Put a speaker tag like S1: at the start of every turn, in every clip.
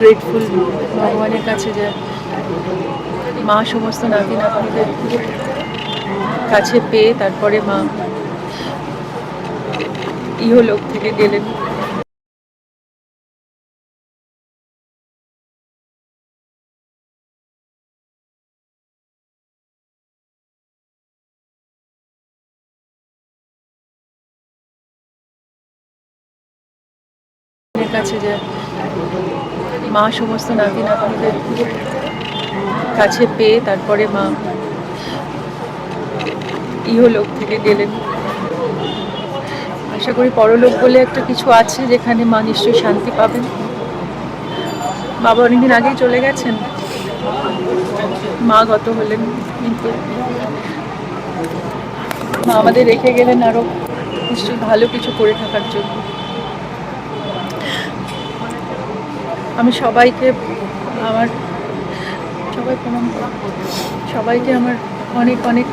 S1: Grateful ভগবানের কাছে যে মা সমস্ত নাতি নাতনিদের কাছে পেয়ে তারপরে মা ইহলোক থেকে গেলেন। কাছে যে মা সমস্ত নাতি নাতনিদের কাছে পেয়ে তারপরে মা ইহলোক থেকে গেলেন। আশা করি পরলোক বলে একটা কিছু আছে যেখানে মা নিশ্চয়ই শান্তি পাবেন। বাবা অনেকদিন আগেই চলে গেছেন। মা গত হলেন, কিন্তু মা আমাদের রেখে গেলেন আরও নিশ্চয়ই ভালো কিছু করে থাকার জন্য। আমি সবাইকে আমার সবাই প্রণাম। সবাইকে আমার অনেক অনেক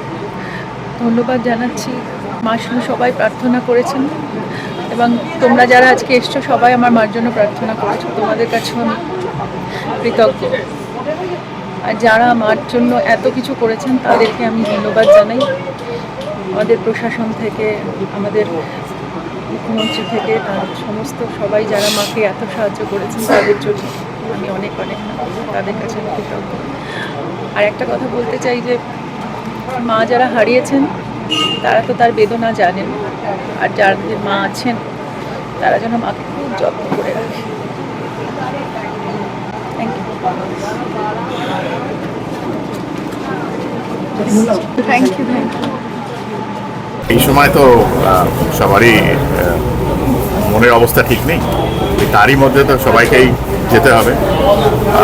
S1: ধন্যবাদ জানাচ্ছি। মা শুধু সবাই প্রার্থনা করেছেন এবং তোমরা যারা আজকে এসছো, সবাই আমার মার জন্য প্রার্থনা করেছ। তোমাদের কাছেও আমি কৃতজ্ঞ। আর যারা মার জন্য এত কিছু করেছেন, তাদেরকে আমি ধন্যবাদ জানাই। আমাদের প্রশাসন থেকে, আমাদের মুখ্যমন্ত্রী থেকে তার সমস্ত সবাই যারা মাকে এত সাহায্য করেছেন তাদের জন্য আমি অনেক অনেক তাদের কাছে আমি কৃতজ্ঞ। আর একটা কথা বলতে চাই যে, মা যারা হারিয়েছেন, তারা তো তার বেদনা জানেন। আর যাদের মা আছেন, তারা যেন মাকে খুব যত্ন করে রাখে। Thank you thank you thank you
S2: এই সময় তো সবারই মনের অবস্থা ঠিক নেই। তারই মধ্যে তো সবাইকেই যেতে হবে।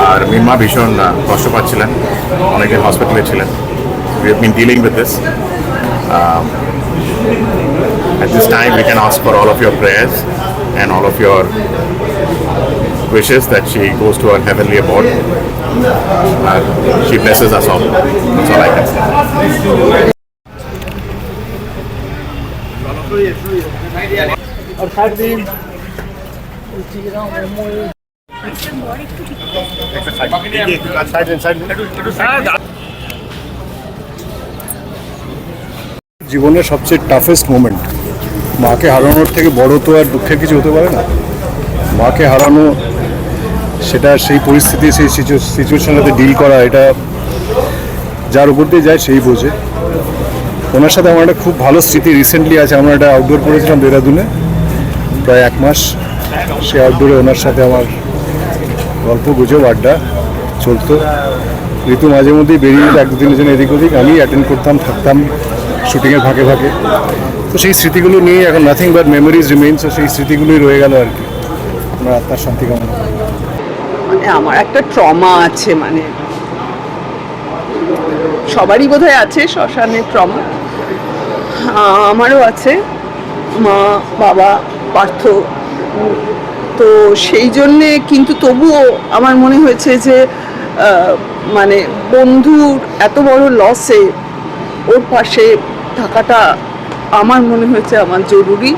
S2: আর মিম্মা ভীষণ কষ্ট পাচ্ছিলেন। অনেকে হসপিটালে ছিলেন। Dealing with this at this time you can us for all of your prayers and all of your wishes that she goes to her heavenly R she blesses us all
S3: জীবনের সবচেয়ে টাফেস্ট মোমেন্ট মাকে হারানোর থেকে বড় তো আর দুঃখের কিছু হতে পারে না। মাকে হারানো, সেটা সেই পরিস্থিতি, সেই সিচুয়েশনের সাথে ডিল করা, এটা যার উপর দিয়ে যায়, সেই বোঝে। ওনার সাথে আমার একটা খুব ভালো স্মৃতি রিসেন্টলি আছে। আমরা একটা আউটডোর করেছিলাম দেহরাদুনে প্রায় এক মাস। সে আউটডোরে ওনার সাথে আমার গল্প, গুজব, আড্ডা চলতো। ঋতু মাঝে মধ্যেই বেরিয়ে যেত এক দুদিনের জন্য এদিক ওদিক। আমি অ্যাটেন্ড করতাম, থাকতাম শুটিংয়ের ফাঁকে ফাঁকে। তো সেই স্মৃতিগুলো নিয়ে এখন নাথিং বাট মেমোরিজ রিমেইনস সেই স্মৃতিগুলোই রয়ে গেল আর কি। আমার আত্মার শান্তি কামনা
S4: মানে আমার একটা ট্রমা আছে মানে সবারই বোধহয় আছে শ্মশানে ট্রমা আমারও আছে। মা, বাবা, পার্থ। তো সেই জন্যে কিন্তু তবুও আমার মনে হয়েছে যে মানে বন্ধুর এত বড় লসে ওর পাশে থাকাটা আমার মনে হয়েছে আমার জরুরি।